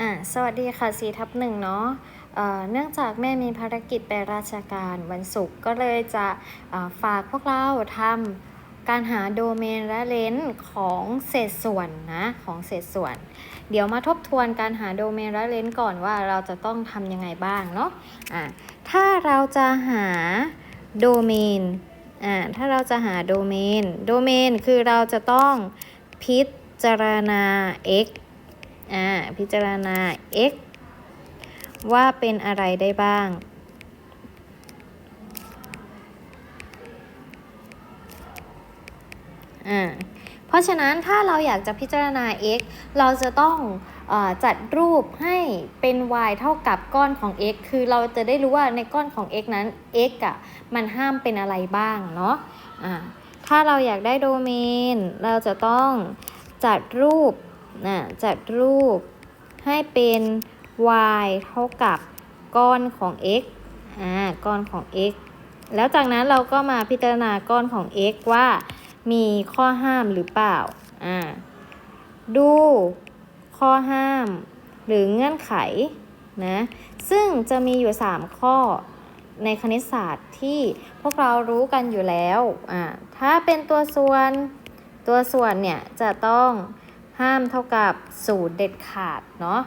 อ่าสวัสดีค่ะสีทับหนึ่งเนาะเนื่องจากแม่มีภารกิจไปราชการวันศุกร์ก็เลยจะฝากพวกเราทำการหาโดเมนและเลนส์ของเศษส่วนนะของเศษส่วน เดี๋ยวมาทบทวนการหาโดเมนและเลนส์ก่อนว่าเราจะต้องทำยังไงบ้างเนาะอ่าถ้าเราจะหาโดเมนถ้าเราจะหาโดเมน โดเมนคือเราจะต้องพิจารณา x อ่าพิจารณา x ว่าเป็นอะไรได้บ้าง อ่า เพราะฉะนั้นถ้าเราอยากจะพิจารณา x เราจะต้องออจัดรูปให้เป็น y เท่ากับก้อนของ x คือเราจะได้รู้ว่าในก้อนของ x นั้น x อะ่ะมันห้ามเป็นอะไรบ้างเนาะ อ่า ถ้าเราอยากได้โดเมน เราจะต้องจัดรูป นะจัดรูปให้เป็น y เท่ากับก้อนของ x อ่าก้อนของ x แล้วจากนั้นเราก็มาพิจารณาก้อนของ x ว่ามีข้อห้ามหรือเปล่า อ่า ดูข้อห้ามหรือเงื่อนไขนะ ซึ่งจะมีอยู่ 3 ข้อในคณิตศาสตร์ที่พวกเรารู้กันอยู่แล้ว อ่า ถ้าเป็นตัวส่วนตัวส่วนเนี่ยจะต้อง ห้ามเท่ากับศูนย์เด็ดขาดเนาะ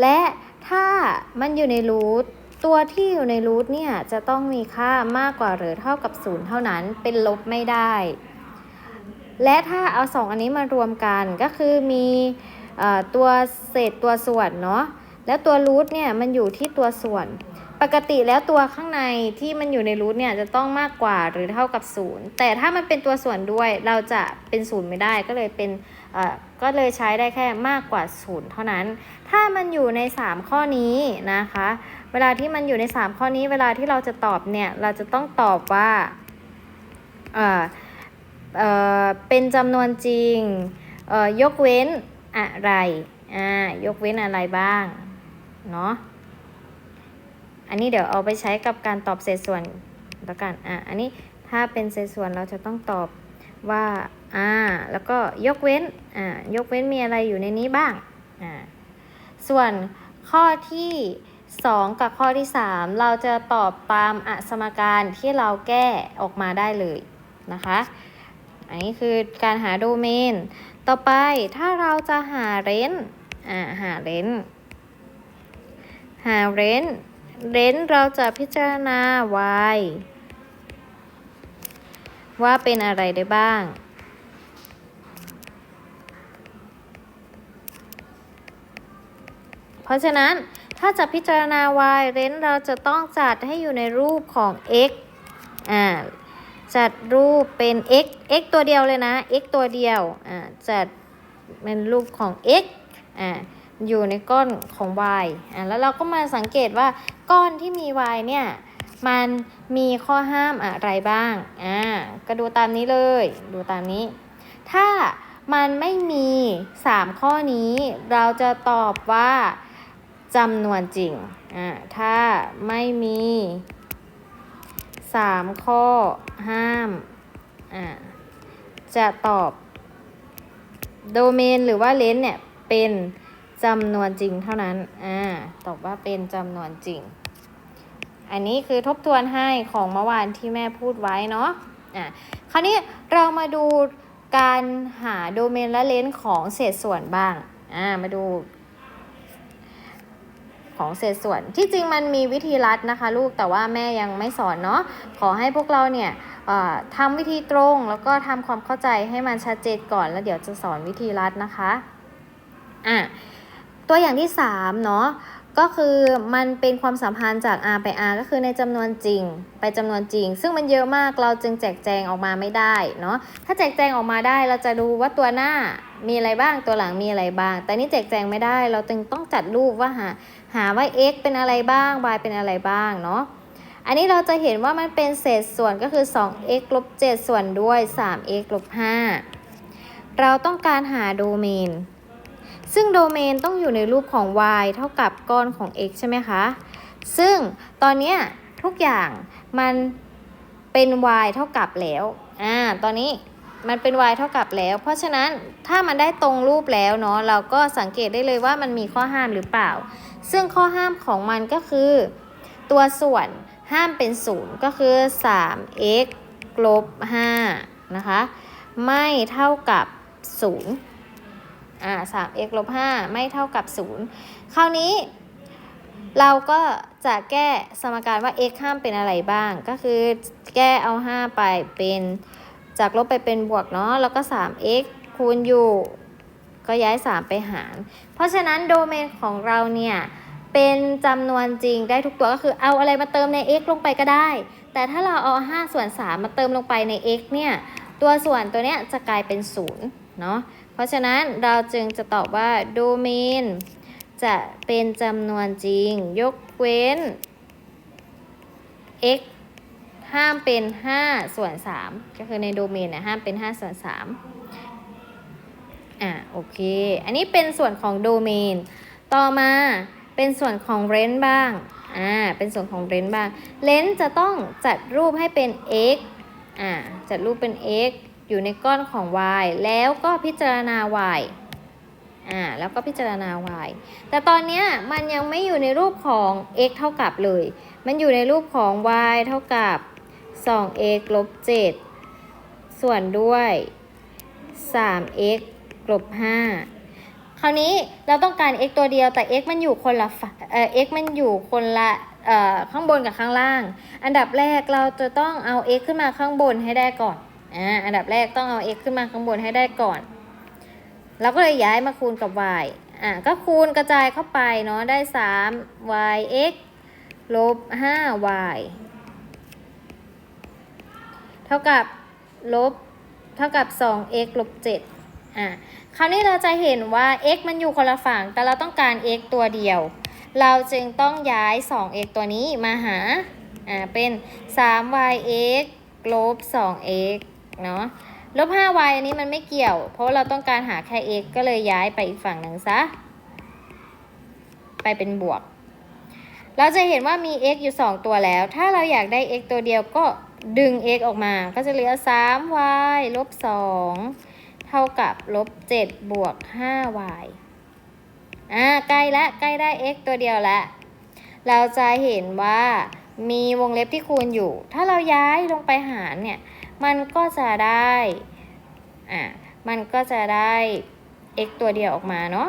และถ้ามันอยู่ในรูทตัวที่อยู่ในรูทเนี่ยจะต้องมีค่ามากกว่าหรือเท่ากับศูนย์เท่านั้นเป็นลบไม่ได้ และถ้าเอาสองอันนี้มารวมกันก็คือมีตัวเศษตัวส่วนเนาะแล้วตัวรูทเนี่ยมันอยู่ที่ตัวส่วน ปกติแล้วตัวข้างในที่มันอยู่ในรูทเนี่ยจะต้องมากกว่าหรือเท่ากับศูนย์แต่ถ้ามันเป็นตัวส่วนด้วยเราจะเป็นศูนย์ไม่ได้ก็เลยเป็น ก็เลยใช้ได้แค่มากกว่าศูนย์เท่านั้น ถ้ามันอยู่ใน 3 ข้อนี้นะคะ เวลาที่มันอยู่ใน 3 ข้อนี้ เวลาที่เราจะตอบเนี่ย เราจะต้องตอบว่าเเเป็นจำนวนจริงเออยกเว้นอะไรอ่ายกเว้นอะไรบ้าง เนาะอันนี้เดี๋ยวเอาไปใช้กับการตอบเศษส่วนแล้วกันอะอันนี้ถ้าเป็นเศษส่วนเราจะต้องตอบว่าอ่าแล้วก็ยกเว้นอ่ายกเว้นมีอะไรอยู่ในนี้บ้างอ่าส่วนข้อที่ 2 กับข้อที่ 3 เราจะตอบตามอสมการที่เราแก้ออกมาได้เลยนะคะอันนี้คือการหาโดเมน ต่อไปถ้าเราจะหาเรนอ่าหาเรนหาเรนเรนเราจะพิจารณา y ว่าเป็นอะไรได้บ้าง เพราะฉะนั้นถ้าจะพิจารณา y เรนเราจะต้องจัดให้อยู่ในรูปของ x อ่าจัดรูปเป็น x x ตัวเดียวเลยนะ x ตัวเดียวอ่าจัดเป็นรูปของ x อ่าอยู่ในก้อนของ y อ่าแล้วเราก็มาสังเกตว่าก้อนที่มี y เนี่ยมันมีข้อห้ามอะไรบ้าง อ่า ก็ดูตามนี้เลย ดูตามนี้ ถ้ามันไม่มี 3 ข้อนี้ เราจะตอบว่า จำนวนจริง อ่า ถ้าไม่มี 3 ข้อห้าม อ่า จะตอบโดเมนหรือว่าเลนเนี่ย เป็นจำนวนจริงเท่านั้น อ่า ตอบว่าเป็นจำนวนจริง อันนี้คือทบทวนให้ของเมื่อวานที่แม่พูดไว้เนาะ อะคราวนี้เรามาดูการหาโดเมนและเลนส์ของเศษส่วนบ้าง อ่า มาดู ของเศษส่วน ที่จริงมันมีวิธีรัดนะคะ ลูกแต่ว่าแม่ยังไม่สอนเนาะขอให้พวกเราเนี่ยทำวิธีตรงแล้วก็ทำความเข้าใจให้มันชัดเจนก่อนแล้วเดี๋ยวจะสอนวิธีรัดนะคะอะตัวอย่างที่3เนาะก็คือมันเป็นความสัมพันธ์จาก r ไป r ก็คือในจำนวนจริง ไปจำนวนจริง ซึ่งมันเยอะมากเราจึงแจกแจงออกมาไม่ได้เนาะถ้าแจกแจงออกมาได้เราจะดูว่าตัวหน้า มีอะไรบ้างตัวหลังมีอะไรบ้าง แต่นี่แจกแจงไม่ได้ เราจึงต้องจัดรูปว่าหาหาว่า x เป็นอะไรบ้าง y เป็นอะไรบ้างเนาะอันนี้เราจะเห็นว่ามันเป็นเศษส่วนก็คือ 2x ลบ7ส่วนด้วย 3x ลบ5เราต้องการหาโดเมน ซึ่งโดเมนต้องอยู่ในรูปของ y เท่ากับก้อนของ x ใช่ไหมคะ ซึ่งตอนนี้ทุกอย่างมันเป็น y เท่ากับแล้ว อ่า ตอนนี้ มันเป็น y เท่ากับแล้ว เพราะฉะนั้นถ้ามันได้ตรงรูปแล้วเนาะเราก็สังเกตได้เลยว่ามันมีข้อห้ามหรือเปล่า ซึ่งข้อห้ามของมันก็คือ ตัวส่วนห้ามเป็นศูนย์ก็คือ 3x ลบ5นะคะ ไม่เท่ากับ 0 อ่า 3x ลบ5ไม่เท่ากับ 0 คราวนี้ เราก็จะแก้สมการว่า x ห้ามเป็นอะไรบ้าง ก็คือแก้เอา 5 ไปเป็น จากลบไปเป็นบวกเนาะแล้วก็ 3x คูณอยู่ ก็ย้าย 3 ไปหาร เพราะฉะนั้นโดเมนของเราเนี่ยเป็นจำนวนจริงได้ทุกตัวก็คือเอาอะไรมาเติมใน x ลงไปก็ได้ แต่ถ้าเราเอา 5 ส่วน 3 มาเติมลงไปใน x เนี่ยตัวส่วนตัวเนี้ยจะกลายเป็น0เนาะเพราะฉะนั้นเราจึงจะตอบว่าโดเมนจะเป็นจำนวนจริง ยกเว้น x ห้ามเป็น 5 ส่วน 3 ก็คือในโดเมนนี่ยห้ามเป็น 5 ส่วน 3 อะโอเค อันนี้เป็นส่วนของโดเมน ต่อมาเป็นส่วนของเรนบ้าง อ่า เป็นส่วนของเรนบ้างเลนจะต้องจัดรูปให้เป็น x อ่า จัดรูปเป็น x อยู่ในก้อนของ y แล้วก็พิจารณา y อ่า แล้วก็พิจารณา y แต่ตอนเนี้ยมันยังไม่อยู่ในรูปของ x เท่ากับเลย มันอยู่ในรูปของ y เท่ากับ 2x ลบ 7 ส่วนด้วย 3x ลบ 5 คราวนี้เราต้องการ x ตัวเดียวแต่ x มันอยู่คนละเอ่อ x มันอยู่คนละเอ่อข้างบนกับข้างล่าง อันดับแรกเราจะต้องเอา x ขึ้นมาข้างบนให้ได้ก่อนอ่าอันดับแรกต้องเอา x ขึ้นมาข้างบนให้ได้ก่อน เราก็เลยย้ายมาคูณกับ y อ่าก็คูณกระจายเข้าไปเนาะได้ 3 y x ลบ 5 y เท่ากับลบเท่ากับ 2x ลบ7อะคราวนี้เราจะเห็นว่า x มันอยู่คนละฝั่ง แต่เราต้องการ x ตัวเดียว เราจึงต้องย้าย 2x ตัวนี้มาหา อ่า เป็น 3yx ลบ 2x เนาะลบ 5y อันนี้มันไม่เกี่ยว เพราะเราต้องการหาแค่ x ก็เลยย้ายไปอีกฝั่งหนึ่งซะ ไปเป็นบวก เราจะเห็นว่ามี x อยู่ 2 ตัวแล้ว ถ้าเราอยากได้ x ตัวเดียวก็ ดึง x ออกมา ก็จะเหลือ 3y ลบ 2 เท่ากับลบ 7 บวก 5y อ่า ใกล้ละ ใกล้ได้ x ตัวเดียวละ เราจะเห็นว่ามีวงเล็บที่คูณอยู่ ถ้าเราย้ายลงไปหารเนี่ย มันก็จะได้ อ่า มันก็จะได้ x ตัวเดียวออกมาเนาะ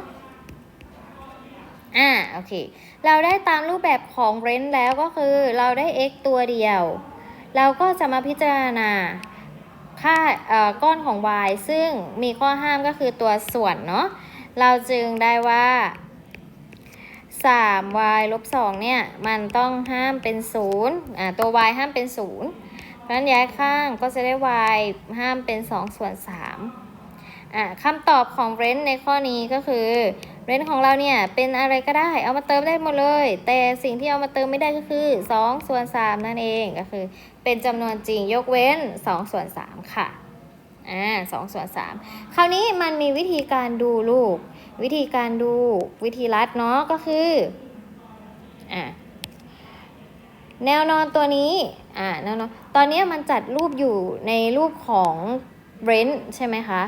อ่า โอเค เราได้ตามรูปแบบของ range แล้วก็คือเราได้ x ตัวเดียว เราก็จะมาพิจารณาค่าเอ่อก้อนของ y ซึ่งมีข้อห้ามก็คือตัวส่วนเนาะเราจึงได้ว่า 3y ลบ2เนี่ย มันต้องห้ามเป็น0อ่าตัว y ห้ามเป็น 0 เพราะฉะนั้นย้ายข้างก็จะได้ y ห้ามเป็น 2 ส่วน3อ่าคำตอบของเรนในข้อนี้ก็คือเรนของเราเนี่ยเป็นอะไรก็ได้ เอามาเติมได้หมดเลย แต่สิ่งที่เอามาเติมไม่ได้ก็คือ 2 ส่วน 3 นั่นเองก็คือ เป็นจำนวนจริงยกเว้น 2 ส่วน 3 ค่ะ อ่า2ส่วน 3 คราวนี้มันมีวิธีการดูลูก วิธีการดูวิธีรัดเนาะก็คือ อ่าแนวนอนตัวนี้ อ่าแนวนอนตอนนี้มันจัดรูปอยู่ในรูปของเรนใช่ไหมคะ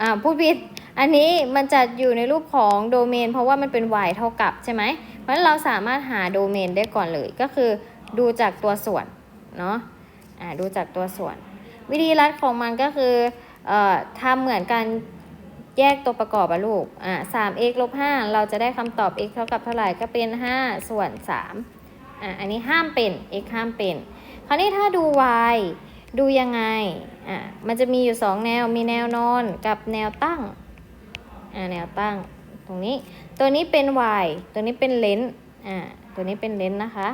อ่าพูดผิด อันนี้มันจัดอยู่ในรูปของโดเมน เพราะว่ามันเป็น y เท่ากับใช่ไหม เพราะฉะนั้นเราสามารถหาโดเมนได้ก่อนเลย ก็คือดูจากตัวส่วน เนาะอ่าดูจากตัวส่วน วิธีรัดของมันก็คือเอ่อทำเหมือนกันแยกตัวประกอบอะลูกอ่า 3x ลบ5เราจะได้คำตอบ x เท่ากับเท่าไหร่ก็เป็น5ส่วน3อ่าอันนี้ห้ามเป็น x ห้ามเป็น คราวนี้ถ้าดู y ดูยังไงอ่ามันจะมีอยู่2แนวมีแนวนอนกับแนวตั้งอ่าแนวตั้งตรงนี้ ตัวนี้เป็น y ตัวนี้เป็นเลนส์อ่าตัวนี้เป็นเลนส์นะคะ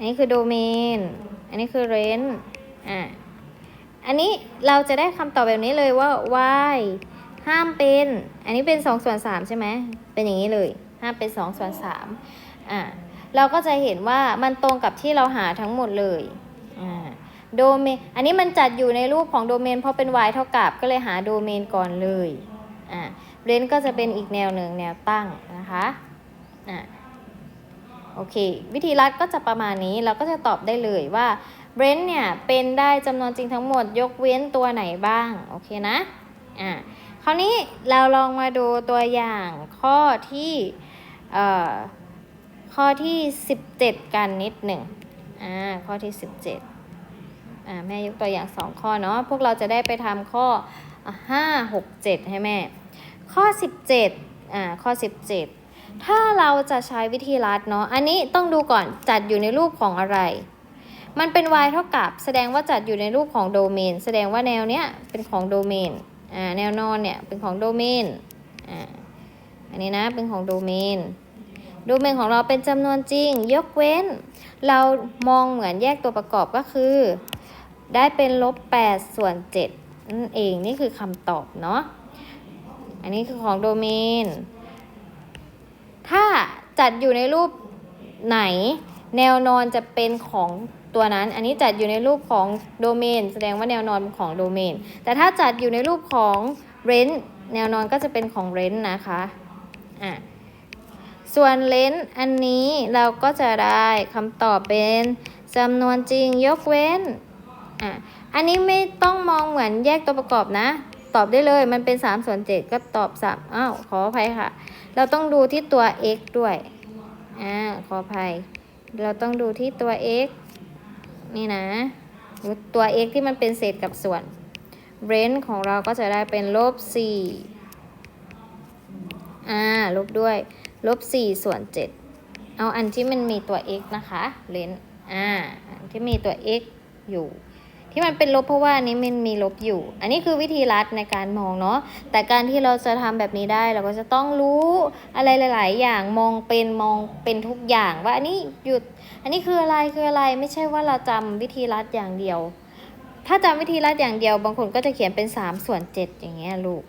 อันนี้คือโดเมน อันนี้คือเรนอ่าอันนี้เราจะได้คำตอบแบบนี้เลยว่า y ห้ามเป็น อันนี้เป็น2ส่วน3ใช่ไหม เป็นอย่างนี้เลย ห้ามเป็น2ส่วน3อ่าเราก็จะเห็นว่ามันตรงกับที่เราหาทั้งหมดเลย อ่า โดเมน อันนี้มันจัดอยู่ในรูปของโดเมนเพราะเป็น y เท่ากับก็เลยหาโดเมนก่อนเลย อ่าเรนก็จะเป็นอีกแนวหนึ่งแนวตั้งนะคะ อ่า โอเค วิธีรัดก็จะประมาณนี้เราก็จะตอบได้เลยว่าเบรนเนี่ยเป็นได้จำนวนจริงทั้งหมดยกเว้นตัวไหนบ้าง โอเคนะอ่าคราวนี้เราลองมาดูตัวอย่างข้อที่เอ่อข้อที่ 17 กันนิดหนึ่งอ่าข้อที่ 17อ่าแม่ยกตัวอย่าง 2 ข้อเนาะพวกเราจะได้ไปทำข้อห้าหกเจ็ดให้แม่ ข้อ 17อ่าข้อ 17 ถ้าเราจะใช้วิธีลัดเนาะ อันนี้ต้องดูก่อนจัดอยู่ในรูปของอะไร มันเป็น y เท่ากับแสดงว่าจัดอยู่ในรูปของโดเมน แสดงว่าแนวเนี้ยเป็นของโดเมน อ่า แนวนอนเนี่ยเป็นของโดเมน อ่า อันนี้นะเป็นของโดเมน โดเมนของเราเป็นจำนวนจริง ยกเว้น เรามองเหมือนแยกตัวประกอบก็คือ ได้เป็นลบ8ส่วน7นั่นเองนี่คือคำตอบเนาะ อันนี้คือของโดเมน จัดอยู่ในรูปไหน แนวนอนจะเป็นของตัวนั้น อันนี้จัดอยู่ในรูปของโดเมนแสดงว่าแนวนอนของโดเมน แต่ถ้าจัดอยู่ในรูปของเรนแนวนอนก็จะเป็นของเรนนะคะอะส่วนเลนอันนี้เราก็จะได้คำตอบเป็นจำนวนจริงยกเว้นอะอันนี้ไม่ต้องมองเหมือนแยกตัวประกอบนะ ตอบได้เลยมันเป็น3ส่วน7ก็ตอบ3อ้าวขออภัยค่ะ เราต้องดูที่ตัว x ด้วย อ่า ขออภัย เราต้องดูที่ตัว x นี่นะตัว x ที่มันเป็นเศษกับส่วนเรนของเราก็จะได้เป็นลบ4อ่า ลบด้วย ลบ4ส่วน 7 เอาอันที่มันมีตัว x นะคะเรนอ่า อันที่มีตัว x อยู่ ที่มันเป็นลบเพราะว่าอันนี้มันมีลบอยู่ อันนี้คือวิธีลัดในการมองเนาะ แต่การที่เราจะทำแบบนี้ได้เราก็จะต้องรู้อะไรหลาย ๆ อย่างมองเป็นมองเป็นทุกอย่างว่าอันนี้หยุด อันนี้คืออะไรคืออะไรไม่ใช่ว่าเราจำวิธีลัดอย่างเดียว ถ้าจำวิธีลัดอย่างเดียว บางคนก็จะเขียนเป็น3ส่วน7อย่างเงี้ยลูก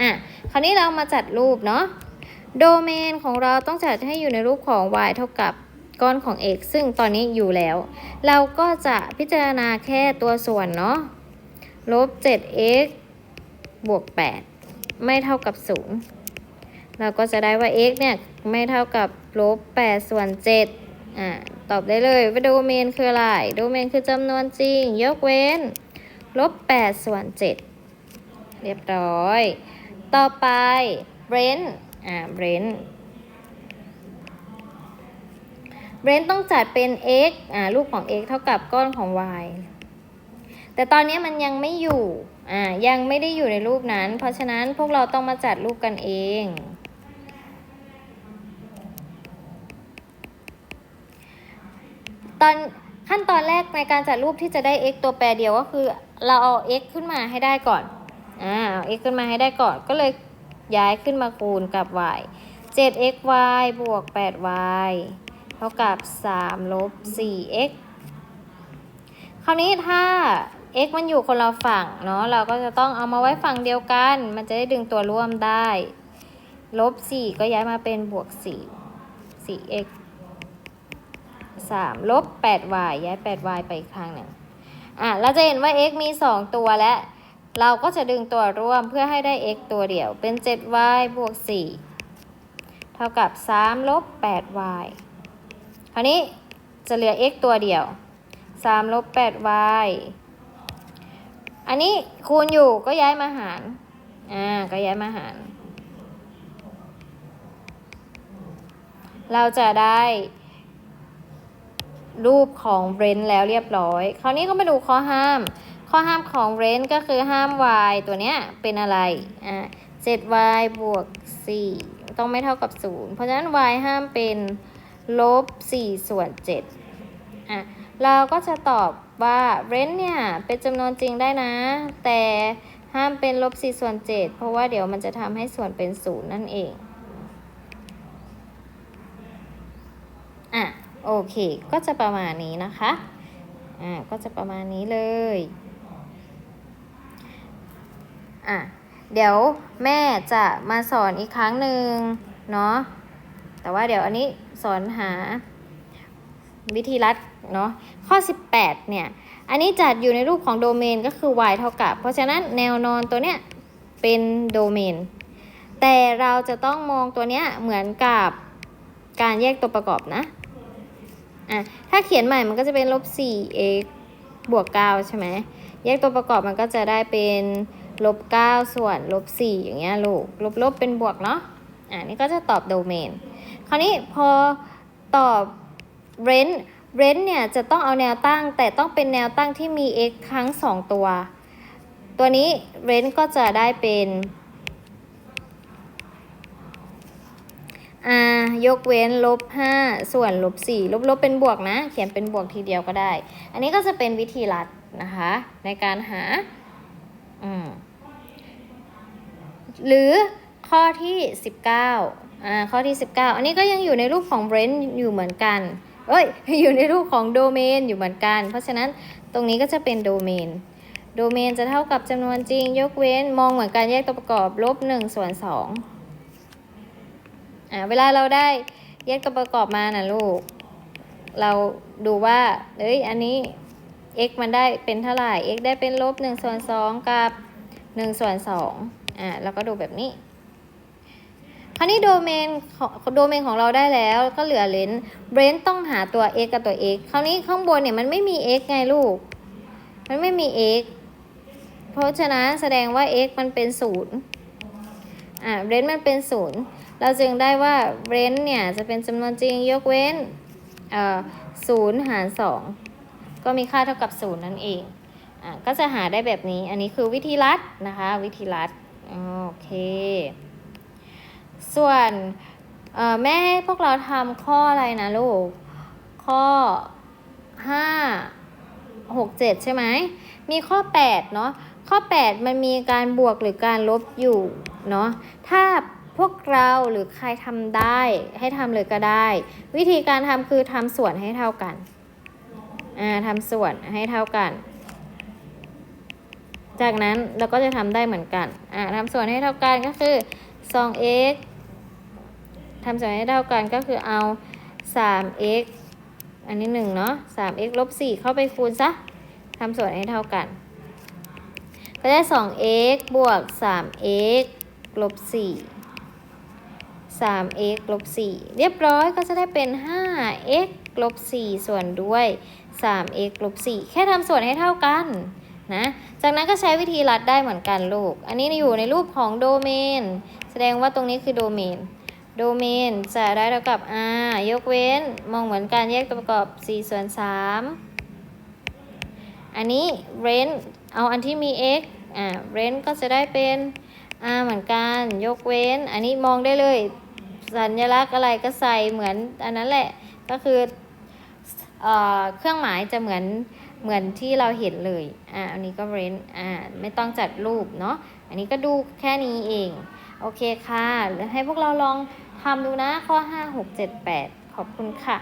อะ คราวนี้เรามาจัดรูปเนาะ โดเมนของเราต้องจัดให้อยู่ในรูปของ y เท่ากับ ก้อนของ x ซึ่งตอนนี้อยู่แล้ว เราก็จะพิจารณาแค่ตัวส่วนเนาะลบ 7x บวก 8 ไม่เท่ากับ 0 เราก็จะได้ว่า x เนี่ย ไม่เท่ากับลบ 8 ส่วน 7 อ่า ตอบได้เลยว่าโดเมนคืออะไร โดเมนคือจำนวนจริง ยกเว้น ลบ 8 ส่วน 7 เรียบร้อย ต่อไปเบรนอ่าเบรน เรนต้องจัดเป็น x อ่ารูปของ x เท่ากับก้อนของ y แต่ตอนนี้มันยังไม่อยู่ อ่า ยังไม่ได้อยู่ในรูปนั้น เพราะฉะนั้นพวกเราต้องมาจัดรูปกันเอง ตอนขั้นตอนแรกในการจัดรูปที่จะได้ x ตัวแปรเดียวก็คือ เราเอา x ขึ้นมาให้ได้ก่อน อ่า เอา x ขึ้นมาให้ได้ก่อน ก็เลยย้ายขึ้นมาคูณกับ y 7xy บวก 8y เท่ากับ3ลบ 4x คราวนี้ถ้า x มันอยู่คนละฝั่งเนาะเราก็จะต้องเอามาไว้ฝั่งเดียวกัน มันจะได้ดึงตัวร่วมได้ ลบ 4 ก็ย้ายมาเป็นบวก 4 4x 3ลบ 8y ย้าย 8y ไปอีกทางหนึ่งอะเราจะเห็นว่า x มี 2 ตัวและ เราก็จะดึงตัวร่วมเพื่อให้ได้ x ตัวเดียวเป็น 7y บวก 4 เท่ากับ 3 ลบ 8y ราวนี้จะเหลือ x ตัวเดียว3ลบ 8y อันนี้คูณอยู่ก็ย้ายมาหาร อ่า ก็ย้ายมาหาร เราจะได้ รูปของเรนแล้วเรียบร้อย คราวนี้ก็มาดูข้อห้าม ข้อห้ามของเรนก็คือห้าม y ตัวเนี้ยเป็นอะไร อ่า 7y บวก 4 ต้องไม่เท่ากับ 0 เพราะฉะนั้น y ห้ามเป็น ลบ4ส่วน7อะเราก็จะตอบว่าเรนเนี่ยเป็นจำนวนจริงได้นะ แต่ห้ามเป็นลบ4ส่วน7เพราะว่าเดี๋ยวมันจะทำให้ส่วนเป็น0นั่นเองอะโอเค ก็จะประมาณนี้นะคะ อ่า ก็จะประมาณนี้เลย อะ เดี๋ยวแม่จะมาสอนอีกครั้งหนึ่งเนาะ แต่ว่าเดี๋ยวอันนี้สอนหาวิธีรัดเนาะข้อ 18 เนี่ย อันนี้จัดอยู่ในรูปของโดเมนก็คือ y เท่ากับ เพราะฉะนั้นแนวนอนตัวเนี้ยเป็นโดเมน แต่เราจะต้องมองตัวเนี้ยเหมือนกับการแยกตัวประกอบนะอะถ้าเขียนใหม่มันก็จะเป็นลบ 4x บวก 9 ใช่ไหม แยกตัวประกอบมันก็จะได้เป็นลบ 9 ส่วนลบ 4 อย่างเงี้ยลูก ลบลบเป็นบวกเนาะอ่านี่ก็จะตอบโดเมน คราวนี้พอตอบ range range เนี่ยจะต้องเอาแนวตั้ง แต่ต้องเป็นแนวตั้งที่มี x ทั้ง 2 ตัว ตัวนี้ range ก็จะได้เป็นอายกเว้นลบ5ส่วนลบ4ลบลบเป็นบวกนะ เขียนเป็นบวกทีเดียวก็ได้ อันนี้ก็จะเป็นวิธีลัดนะคะ ในการหา หรือข้อที่ 19 อ่าข้อที่ 19 อันนี้ก็ยังอยู่ในรูปของ range อยู่เหมือนกันเอ้ยอยู่ในรูปของ domain อยู่เหมือนกัน เพราะฉะนั้นตรงนี้ก็จะเป็น domain domain จะเท่ากับจำนวนจริง ยกเว้นมองเหมือนการแยกตัวประกอบลบ1ส่วน2อ่าเวลาเราได้แยกตัวประกอบมานะลูก เราดูว่าเอ้ยอันนี้ x มันได้เป็นเท่าไหร่ x ได้เป็นลบ1ส่วน2กับ1ส่วน2อ่าแล้วก็ดูแบบนี้ คราวนี้โดเมนของโดเมนของเราได้แล้วก็เหลือเลนเบรนต้องหาตัว x กับตัว x คราวนี้ข้างบนเนี่ยมันไม่มี x ไงลูก มันไม่มี x เพราะฉะนั้นแสดงว่า x มันเป็นศูนย์อ่าเบรนมันเป็นศูนย์เราจึงได้ว่าเบรนเนี่ยจะเป็นจำนวนจริงยกเว้นเอ่อศูนย์หารสองก็มีค่าเท่ากับศูนย์นั่นเองอ่าก็จะหาได้แบบนี้อันนี้คือวิธีลัดนะคะ วิธีลัดโอเค ส่วนแม่ให้พวกเราทำข้ออะไรนะลูก ข้อ5 6 7ใช่ไหม มีข้อ8เนาะ ข้อ8มันมีการบวกหรือการลบอยู่เนาะ ถ้าพวกเราหรือใครทำได้ให้ทำเลยก็ได้ วิธีการทำคือทำส่วนให้เท่ากัน อ่าทำส่วนให้เท่ากัน จากนั้นเราก็จะทำได้เหมือนกัน อ่าทำส่วนให้เท่ากันก็คือ 2x ทำส่วนให้เท่ากันก็คือเอา 3x อันนี้1เนาะ 3x ลบ4เข้าไปคูณซะทำส่วนให้เท่ากัน ก็ได้ 2x บวก 3x ลบ4 3x ลบ4เรียบร้อยก็จะได้เป็น 5x ลบ4ส่วนด้วย 3x ลบ4แค่ทำส่วนให้เท่ากันนะ จากนั้นก็ใช้วิธีลัดได้เหมือนกันลูก อันนี้อยู่ในรูปของโดเมน แสดงว่าตรงนี้คือโดเมน โดเมนจะได้เท่ากับ r ยกเว้นมองเหมือนการแยกตัวประกอบ 4 ส่วน 3 อันนี้ range เอาอันที่มี x อ่า range ก็จะได้เป็น r เหมือนกัน ยกเว้น อันนี้มองได้เลย สัญลักษณ์อะไรก็ใส่เหมือนอันนั้นแหละ ก็คือเอ่อเครื่องหมายจะเหมือนเหมือนที่เราเห็นเลย อ่า อันนี้ก็ range อ่า ไม่ต้องจัดรูปเนาะ อันนี้ก็ดูแค่นี้เอง โอเคค่ะ ให้พวกเราลองำดูนะข้อ 5 6 7 8 ขอบคุณค่ะ